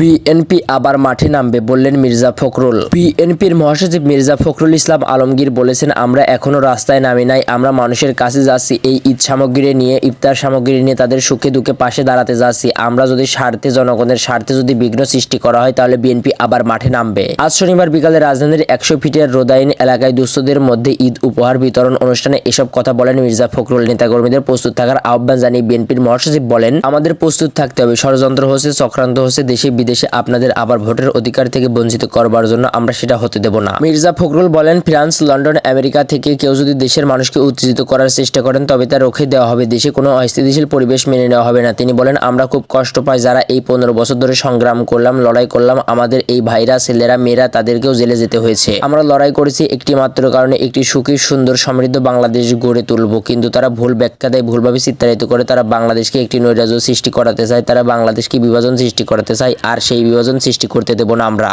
BNP আবার মাঠে নামবে বললেন মির্জা ফখরুল। বিএনপির মহাসচিব মির্জা ফখরুল ইসলাম আলমগীর বলেছেন, আমরা এখনও রাস্তায় নামি নাই, আমরা মানুষের কাছে যাচ্ছি, এই ঈদ সামগ্রী নিয়ে, ইফতার সামগ্রী নিয়ে তাদের সুখে দুঃখে পাশে দাঁড়াতে যাচ্ছি। আমরা যদি স্বার্থে, জনগণের স্বার্থে যদি বিঘ্ন সৃষ্টি করা হয়, তাহলে বিএনপি আবার মাঠে নামবে। আজ শনিবার বিকালে রাজধানীর একশো ফিটের রোদাইন এলাকায় দুস্থদের মধ্যে ঈদ উপহার বিতরণ অনুষ্ঠানে এসব কথা বলেন মির্জা ফখরুল। নেতাকর্মীদের প্রস্তুত থাকার আহ্বান জানিয়ে বিএনপির মহাসচিব বলেন, আমাদের প্রস্তুত থাকতে হবে। ষড়যন্ত্র হচ্ছে, চক্রান্ত হচ্ছে, দেশে বিদেশে আপনাদের আবার ভোটের অধিকার থেকে বঞ্চিত করবার জন্য আমরা সেটা হতে দেব না। মির্জা ফখরুল বলেন, ফ্রান্স, লন্ডন, আমেরিকা থেকে কেউ যদি দেশের মানুষকে উত্তেজিত করার চেষ্টা করেন, তবে তা রুখে দেওয়া হবে। দেশে কোনো অস্থিতিশীল পরিবেশ মেনে নেওয়া হবে না। তিনি বলেন, আমরা খুব কষ্ট পাই যারা এই পনেরো বছর ধরে সংগ্রাম করলাম, লড়াই করলাম। আমাদের এই ভাইরা, ছেলেরা, মেয়েরা, তাদেরকেও জেলে যেতে হয়েছে। আমরা লড়াই করেছি একটি মাত্র কারণে একটি সুখী, সুন্দর, সমৃদ্ধ বাংলাদেশ গড়ে তুলব। কিন্তু তারা ভুল ব্যাখ্যা দেয়, ভুলভাবে চিত্রায়িত করে তারা বাংলাদেশকে একটি নৈরাজ্য সৃষ্টি করাতে চায়, তারা বাংলাদেশকে বিভাজন সৃষ্টি করাতে চায়। আর সেই বিভাজন সৃষ্টি করতে দেব না আমরা।